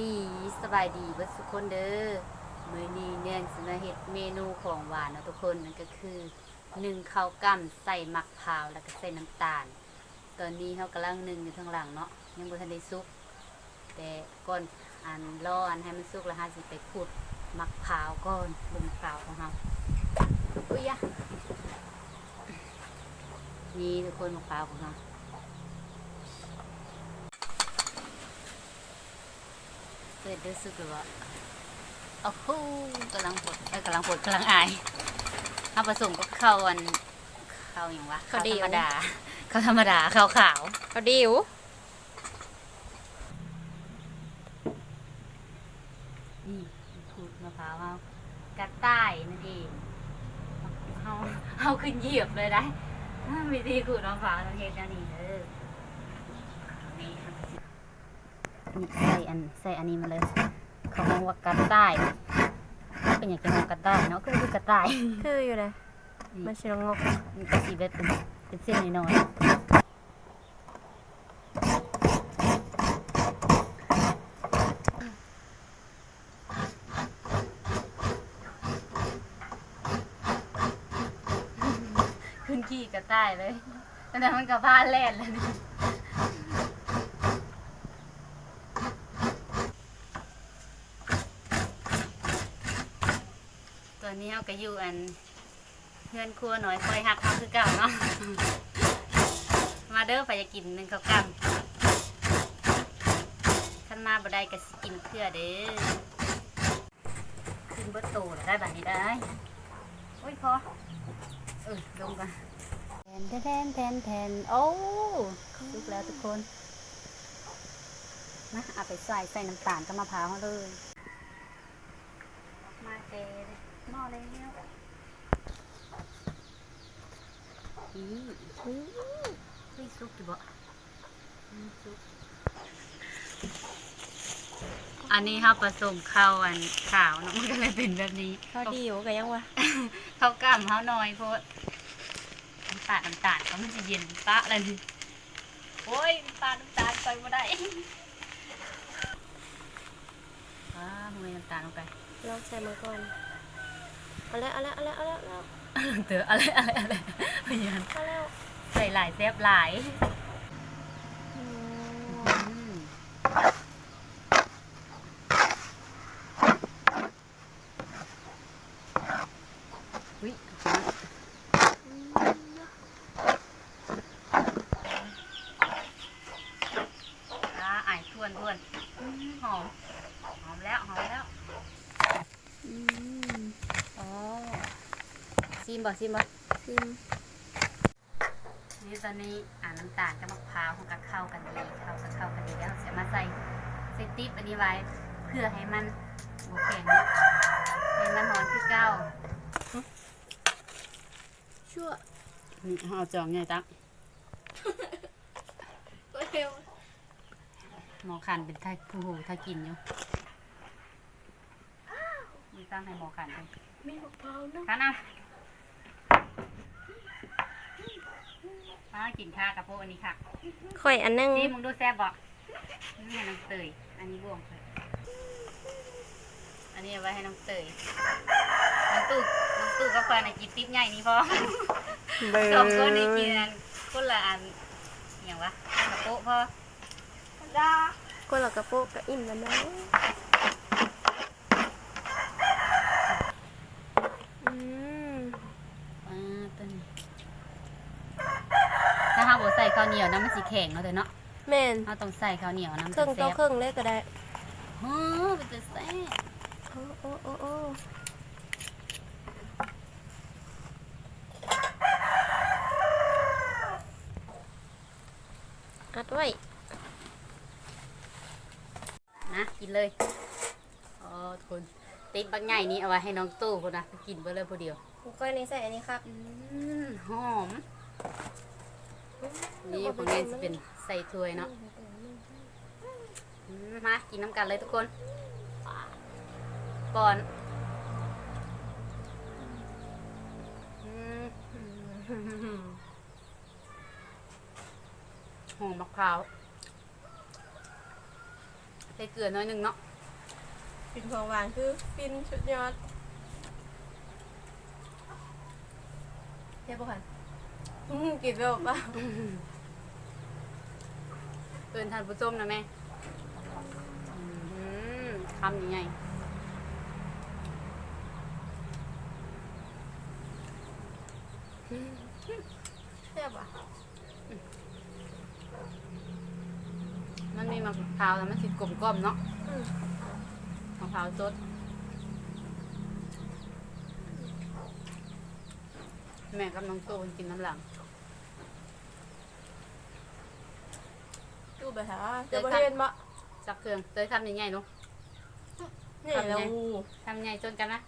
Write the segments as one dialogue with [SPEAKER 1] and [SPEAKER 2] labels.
[SPEAKER 1] ดีสบายดีเบิดทุกคนเด้อมื้อนี้เนี่ยสิมาเฮ็ดเมนูของหวานเนาะทุกคนนั่นก็คือนึ่งข้าวกล้ำใส่มะพร้าวแล้วก็ใส่น้ำตาล ตอนนี้เฮากำลังนึ่งอยู่ทางหลังเนาะยังบ่ทันได้สุก แต่ก่อนอันรออันให้มันสุกแล้วเฮาสิไปขูดมะพร้าวก่อนบนมะพร้าวของเฮาอุ้ยยะนี่ทุกคนมะพร้าวของเฮา เปิดรู้สึกหรือว่าโอ้โหกำลังปวดเอ้ยกำลังปวดกำลังอายเอาผสมกับข้าวอันข้าวอย่างวะ
[SPEAKER 2] ข้าวเดี่
[SPEAKER 1] ธ
[SPEAKER 2] ยว
[SPEAKER 1] รรมดาข้าวธรรมดาข้าวขาว
[SPEAKER 2] เขาดิว
[SPEAKER 1] นี่ขูดมะพร้าวเอากระต่ายนั่นเองเอาเอาขึ้นเหยียบเลยได้วิธีขูดมะพร้าวต้องเฮ็ดอันนี้เด้อนี่นี่ ใส่อันใส่อันนี้มาเลยเขามองว่ากระต่ายเป็นอย่างจะมองกระต่ายเนาะก็คือกระต่าย
[SPEAKER 2] คืออยู่เลย
[SPEAKER 1] นี่
[SPEAKER 2] มันชิลงก
[SPEAKER 1] มันก็สีแบบเป็นเป็นเส้นน้อยๆขึ้นขี่กระต่ายเลยแต่นั้นมันกับพาแล่นแล้ วนี่ตัวนี้เอาก็อยู่อันเพื่อนครัวหน่อยคอยหักเขาคือเก่าเนาะ มาเด้อไปจะกินหนึ่งข้าวกำท่านมาบ่ได้ก็สิกินเพื่อเด้อขึ้นเบิดโตได้แบบนี้ได้โอ้ยพอเออลงกันแทนแทนแทนแทนโอ้ลุกแล้วทุกคนนะเอาไปใส่ใส่น้ำตาลกับมะพร้าวเขาเลย มาเต หม้อเลยเนี่ยอีอุ้ยอุ้ยซุกอยู่บ่อืมซุกอันนี้ครับผสมข้าวอันขาวเนาะมันก็เลยเป็นแบบนี้
[SPEAKER 2] เขาวดิวกันยังวะ
[SPEAKER 1] ข้าวกล้ำข้าวน้อยโพดน้ำตาลน้ำตาลเขามันจะเย็นปะเลยนี่โอ้ยน้ำตาลน้ำตาลไปม่ได้อ้าทำไมน้ำตาลลงไป
[SPEAKER 2] ลองใส่มือก่อน เอาแล้วเอาแล้วเอาแล้วเอาแล้วเอาแล้ว
[SPEAKER 1] เต๋ออะไรอะไรอะไรพยาน
[SPEAKER 2] เอาแล้ว
[SPEAKER 1] ใส่หลายแซ่บหลาย
[SPEAKER 2] อืม
[SPEAKER 1] อืมอุ๊ยอ่าไอายทวนทวนอื้อหอม หอมแล้ว หอมแล้ว
[SPEAKER 2] อืม
[SPEAKER 1] อ๋อซิมบ่ซิมบ่
[SPEAKER 2] อืม
[SPEAKER 1] นี่ตอนนี้อ่าน้ำตาลกับมะพร้าวมันก็เข้ากันดีเข้าก็เข้ากันดีแล้วเราจะมาใส่เซตติ๊บอันนี้ไว้เพื่อให้มันบวแข็งให้มันหอนคือเก้า
[SPEAKER 2] ชั่ว
[SPEAKER 1] นี่เอาจองไงตัก
[SPEAKER 2] ก็เร็ว
[SPEAKER 1] หมอขันเป็นไทยผู้หูถ้ากินอยู่มี ตั้งให้หมอขันเลย
[SPEAKER 2] มีมะพร้าวนะ
[SPEAKER 1] ขันอะมากินข้าวกับพวกอันนี้ค่ะ
[SPEAKER 2] ข่อยอันนึง
[SPEAKER 1] ซีมึงดูแซ่บบ่นี่ให้น้องเตย อันนี้บ่วงเลยอันนี้เอาไว้ให้น้องเตยน้องตู่น้องตู่ก็ควรในกินติ๊บใหญ่นี่พอ
[SPEAKER 2] เบอร์
[SPEAKER 1] สองคนนี่กินอันคนละอันอหย่างวะกระโปะพอ
[SPEAKER 2] คนละกระโปรงกระอิ่มแล้วนะอืม
[SPEAKER 1] อ่าตัวนี้ถ้าเราบ่ใส่ข้าวเหนี ยวน้ำมันสิแข็งเนาะเด้อเนาะ
[SPEAKER 2] แม่น
[SPEAKER 1] เราต้องใส่ข้าวเหนียวน้ำ
[SPEAKER 2] เครื่อง
[SPEAKER 1] จะ
[SPEAKER 2] ต่อ
[SPEAKER 1] แซ่บ
[SPEAKER 2] เครื่องเลยก็ได้
[SPEAKER 1] เฮ้อเป็นจะแซ่บ
[SPEAKER 2] โอ้โอ้โอ้โอ้อัดไว้
[SPEAKER 1] นะกินเลยอ๋อทุกคนติ๊บบางใหญ่นี้เอาไว้ให้น้องตู่คนนะกินไปเลยผู้เดียว
[SPEAKER 2] ก้อยในใส่อันนี้ครับ
[SPEAKER 1] อืมหอม นี่ของเล่นจะเป็นใส่ถ้วยเนาะอืมมากินน้ำกันเลยทุกคนก่อนอืมหอมมะพร้าวใส่เกลือน้อยหนึงเนาะ
[SPEAKER 2] กินของหวานคือฟินสุดยอดเรียบร้อยอืมกินแบบว่า
[SPEAKER 1] เกินทานผู้ชมนะแม่อืมคำยังไง
[SPEAKER 2] เรียบอะ
[SPEAKER 1] มันมีมะพร้าวแล้วมันสิกลมกล่อมเนาะ
[SPEAKER 2] อืม
[SPEAKER 1] มะพร้าวสดแม่กับน้องโตกินน้ำหลัง
[SPEAKER 2] ไปหาเดี๋ยวประเทศมะ
[SPEAKER 1] จักเครื่องเตยทำยังไงลูก
[SPEAKER 2] นี่เรางู
[SPEAKER 1] ทำยังไงจนกันนะ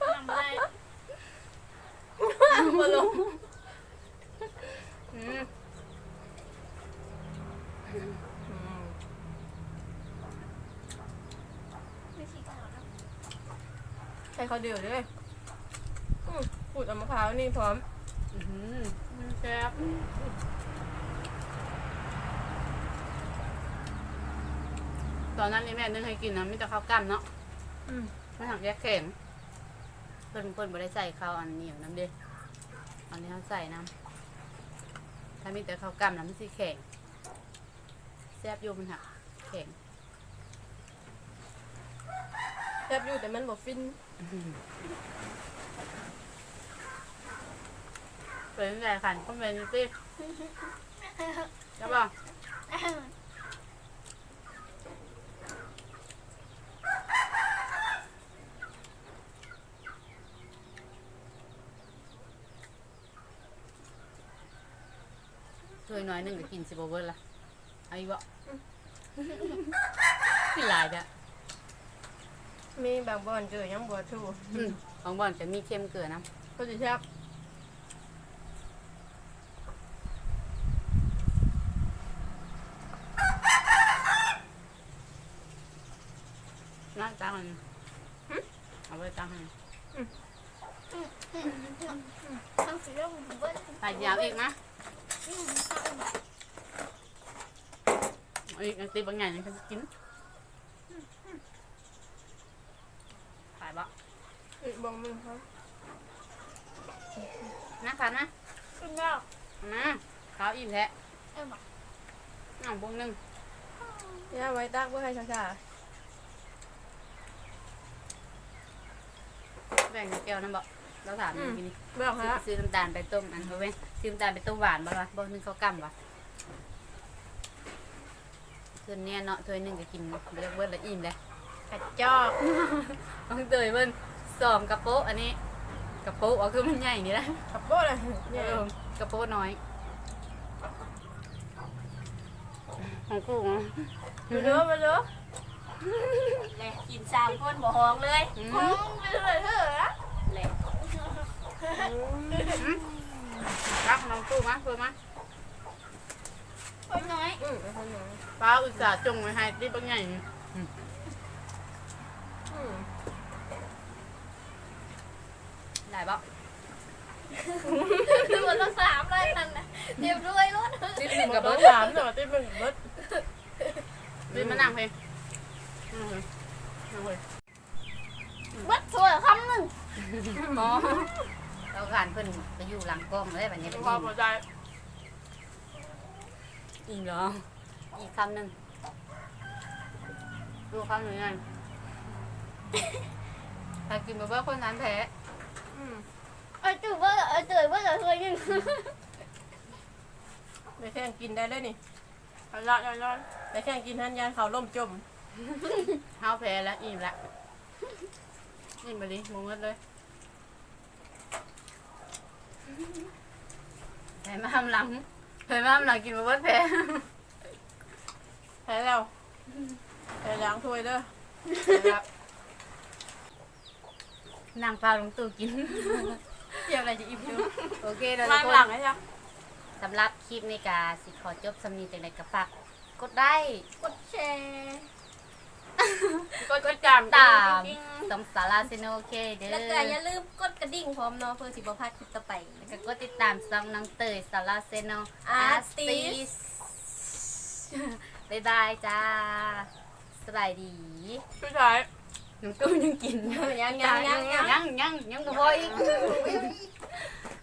[SPEAKER 2] ทำอะไรมาลง
[SPEAKER 1] อืม
[SPEAKER 2] ใช้เขาเดียวเลยอืมขูดเอามะพร้าวนี่พร้อม
[SPEAKER 1] อื้อหือแซ่บ ตอนนั้นนี่แม่นึกให้กินนะมิแต่ข้าวกล้ำเนาะ
[SPEAKER 2] อืม
[SPEAKER 1] ไม่หักแยกแข็งเพิ่นเพิ่นบ่ได้ใส่ข้าวอันเหนียวน้ำเด้อันนี้เขาใส่น้ำถ้ามีแต่ข้าวกล้ำน้ำมันสิแข็งแซ่บอยู่มันหักแข็ง
[SPEAKER 2] แซ่บอยู่แต่มันบอกฟิน
[SPEAKER 1] เป็นไงขันก็เป็นสิจะบอ กช่วยหน่อยหนึงก็กินสิบเบิร์ละเอาอีกบ่พี่หลายจ้ะ
[SPEAKER 2] มีบางบอนเจอยังบัวชู
[SPEAKER 1] อืมของบ่อนจะมีเค็มเกลือนะ
[SPEAKER 2] ก็จะแซ่บ
[SPEAKER 1] น่าจังมันเอาไว้ตั้งให้
[SPEAKER 3] ทั้งสีเหลืองเบิ้ล
[SPEAKER 1] ใส่ยาวอีกนะ เอาอีกตีบางอย่างยังจะกินขายบ่
[SPEAKER 2] อีกบางมึงครับ
[SPEAKER 1] นะคะนะ
[SPEAKER 3] ขึ้นแล้ว
[SPEAKER 1] มาข้าวอิ่มแท้
[SPEAKER 3] เอ็มบอก
[SPEAKER 1] น้องบงหนึ่ง
[SPEAKER 2] ย่าไว้ตักเพื่อให้ช้า
[SPEAKER 1] แบ่งแก้วน้ำบ่ เราถามกินนี่
[SPEAKER 2] ๆบอก
[SPEAKER 1] ซื้อ
[SPEAKER 2] ฮะ
[SPEAKER 1] ซื้อน้ำตาลไปต้มอันเขาเว้ยซื้อน้ำตาลไปต้มหวานบ่วะบ่นึงเขาวกล้ำวะส่วนเนี้ยเนาะถ้วยหนึ่งก็กินเรียกเบิดละอิ่มเลย
[SPEAKER 2] กระจอก
[SPEAKER 1] ต้องเตยเบิ้นสอมกระโปะอันนี้กระโปะเอาคือมันใหญ่นี่นะ
[SPEAKER 2] ขับโบ้เลย
[SPEAKER 1] เอ
[SPEAKER 2] เนี่ย
[SPEAKER 1] อกระโปะน้อยของกูอะ
[SPEAKER 2] มาเด้อมาเด้อ
[SPEAKER 3] เลยกินสามคนบ่ห้องเลย
[SPEAKER 1] อื
[SPEAKER 3] ห้อ
[SPEAKER 1] ม
[SPEAKER 3] งไปเลยเถอะเลย
[SPEAKER 1] รักน้องกูมาเพิ่มมา
[SPEAKER 3] คนน้อย
[SPEAKER 2] อืมเอาคนหนึ่ง
[SPEAKER 1] ป้าอุตส่าห์จงไว้ให้ที่บางใหญ่นี่
[SPEAKER 2] อืม
[SPEAKER 1] ได้ปะ
[SPEAKER 3] คือวันละสามเลยนั่นนะเดี๋ยวด้วยรถ
[SPEAKER 1] รีบหนึ่ง
[SPEAKER 2] กั
[SPEAKER 1] กั
[SPEAKER 2] บบเบิ
[SPEAKER 1] เบิ
[SPEAKER 2] ร์
[SPEAKER 1] ร์
[SPEAKER 2] ด
[SPEAKER 1] ด
[SPEAKER 2] สามสวัสดีมึงกับเบิร์ด
[SPEAKER 1] รีบมานั่งเพลงนั่งเลยนั่งเลย
[SPEAKER 3] บัดถ้วยคำหนึ่ง
[SPEAKER 1] อ๋อ เราการเพิ่นไปอยู่หลังกล้องเลยแบบนี้เป็น
[SPEAKER 2] ความ
[SPEAKER 1] อิ่ม
[SPEAKER 2] พอใจ
[SPEAKER 1] อิ่มเหรออีกคำหนึ่งดูคำหนึ่งไงถ้ากินมาเบิร์ดคนนั้นแพ้
[SPEAKER 2] อืม
[SPEAKER 3] เอ้ยจู่ว่าเอ้ยเตยว่าจะถ้วยหนึ่ง
[SPEAKER 2] ไปแข่งกินได้เลยนี่ร้อนร้อนร้อนไปแข่งกินทันยานเขาล่มจม
[SPEAKER 1] ห้าวแพ้แล้วอิ่มละอิ่มไปดิมงเงิดเลย แพ้มาทำหลังแพ้มาทำหลังกินมาเบิร์ดแพ้
[SPEAKER 2] แพ้แล้วไปล้างถ้วยเด้อ
[SPEAKER 1] ครับนางพาลงตู่กิน
[SPEAKER 2] เตรียมอะไรจะอิ่มดู
[SPEAKER 1] โอเคเดี๋ยวทุ
[SPEAKER 2] ล้ากง
[SPEAKER 1] ค
[SPEAKER 2] หลัง
[SPEAKER 1] น
[SPEAKER 2] ให้จ้ะ
[SPEAKER 1] สำหรับคลิปในกาสิขอจบสำนีจังไดกระฝากกดได้
[SPEAKER 3] กดแชร์
[SPEAKER 2] ก็จะจาม
[SPEAKER 1] ตามสมสาราเซโนโอเคเด้
[SPEAKER 3] แล้วก็อย่า
[SPEAKER 1] อ
[SPEAKER 3] ลืมกดกระดิ่งพร้อมเนาะเพื่อสิบ่พลาดคลิปต่อไป
[SPEAKER 1] แล้วก็กดติดตามซองน้องเตยสาราเซโน
[SPEAKER 3] Artist
[SPEAKER 1] บ๊ายบายจ้าสบายดี
[SPEAKER 2] สุดท้าย
[SPEAKER 1] น้ำตุ้มยังกิน
[SPEAKER 2] ยังยังยังยัง
[SPEAKER 1] ยังยังยังบ่พออีก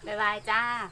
[SPEAKER 1] บ๊ายบายจ้า
[SPEAKER 2] บ